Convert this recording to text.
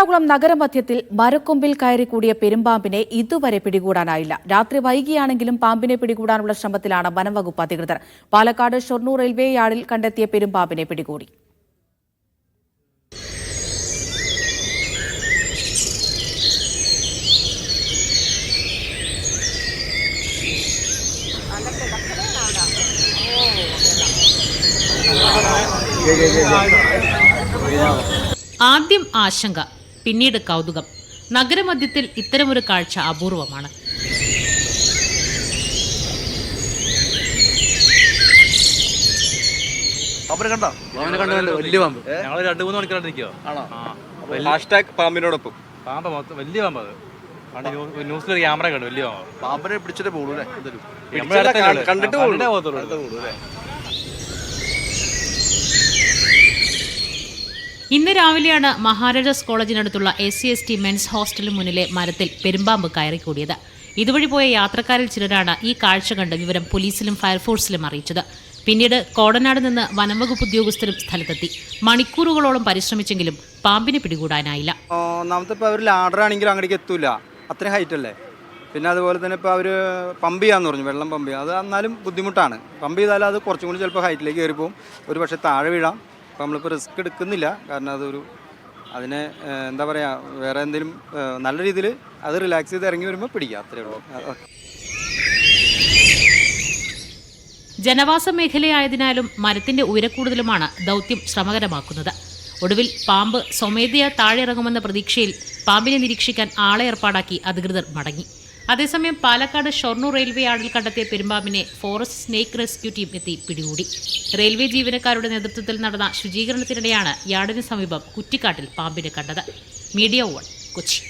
എറണാകുളം നഗരമധ്യത്തിൽ മരക്കൊമ്പിൽ കയറി കൂടിയ പെരുമ്പാമ്പിനെ ഇതുവരെ പിടികൂടാനായില്ല. രാത്രി വൈകിയാണെങ്കിലും പാമ്പിനെ പിടികൂടാനുള്ള ശ്രമത്തിലാണ് വനംവകുപ്പ് അധികൃതർ. പാലക്കാട് ഷൊർണൂർ റെയിൽവേ യാർഡിൽ കണ്ടെത്തിയ പെരുമ്പാമ്പിനെ പിടികൂടി. ആദ്യം ആശങ്ക പിന്നീട് കൗതുകം. നഗരമധ്യത്തിൽ ഇത്തരമൊരു കാഴ്ച അപൂർവമാണ്. പാമ്പ്. പാമ്പിനോടൊപ്പം. മൊത്തം വലിയ പാമ്പ് അത്. പണ്ട് ന്യൂസിൽ ഒരു ക്യാമറ കണ്ടു വലിയ പാമ്പ്. പാമ്പിനെ പിടിച്ചിട്ട് കണ്ടിട്ട് പോകത്തുള്ളൂ. ഇന്ന് രാവിലെയാണ് Maharajas കോളേജിനടുത്തുള്ള S C S T men's ഹോസ്റ്റലിന് മുന്നിലെ മരത്തിൽ പെരുമ്പാമ്പ് കയറിക്കൂടിയത്. ഇതുവഴി പോയ യാത്രക്കാരിൽ ചിലരാണ് ഈ കാഴ്ച കണ്ട് വിവരം പോലീസിലും ഫയർഫോഴ്സിലും അറിയിച്ചത്. പിന്നീട് കോടനാട് നിന്ന് വനംവകുപ്പ് ഉദ്യോഗസ്ഥരും സ്ഥലത്തെത്തി. മണിക്കൂറുകളോളം പരിശ്രമിച്ചെങ്കിലും പാമ്പിനെ പിടികൂടാനായില്ല. ലാഡർ അങ്ങോട്ടേക്ക് എത്തൂല. അത്രയും ഹൈറ്റ് അല്ലേ? പിന്നെ അതുപോലെ തന്നെ ഇപ്പോൾ അവർ പമ്പ് ചെയ്യാന്ന് പറഞ്ഞു വെള്ളം പമ്പ് ചെയ്യുക അത് എന്നാലും ബുദ്ധിമുട്ടാണ്. പമ്പ് ചെയ്താൽ അത് കുറച്ചും കൂടി ചിലപ്പോൾ ഹൈറ്റിലേക്ക് കയറിപ്പോവും. ഒരു പക്ഷേ താഴെ വീഴാം. അപ്പോൾ നമ്മളിപ്പോൾ റിസ്ക് എടുക്കുന്നില്ല. കാരണം അതൊരു അതിനെ എന്താ പറയുക വേറെ എന്തെങ്കിലും നല്ല രീതിയിൽ അത് റിലാക്സ് ചെയ്ത് ഇറങ്ങി വരുമ്പോൾ പിടിക്കാം. അത്രയേ ഉള്ളൂ. ജനവാസ മേഖലയായതിനാലും മരത്തിന്റെ ഉയരക്കൂടുതലുമാണ് ദൗത്യം ശ്രമകരമാക്കുന്നത്. ഒടുവിൽ പാമ്പ് സ്വമേധയാ താഴെ ഇറങ്ങുമെന്ന പ്രതീക്ഷയിൽ പാമ്പിനെ നിരീക്ഷിക്കാൻ ആളെ ഏർപ്പാടാക്കി അധികൃതർ മടങ്ങി. അതേസമയം പാലക്കാട് ഷൊർണൂർ റെയിൽവേ യാർഡിൽ കണ്ടെത്തിയ പെരുമ്പാമ്പിനെ ഫോറസ്റ്റ് സ്നേക്ക് റെസ്ക്യൂ ടീം എത്തി പിടികൂടി. റെയിൽവേ ജീവനക്കാരുടെ നേതൃത്വത്തിൽ നടന്ന ശുചീകരണത്തിനിടെയാണ് യാർഡിന് സമീപം കുറ്റിക്കാട്ടിൽ പാമ്പിനെ കണ്ടത്. Media one Kochi.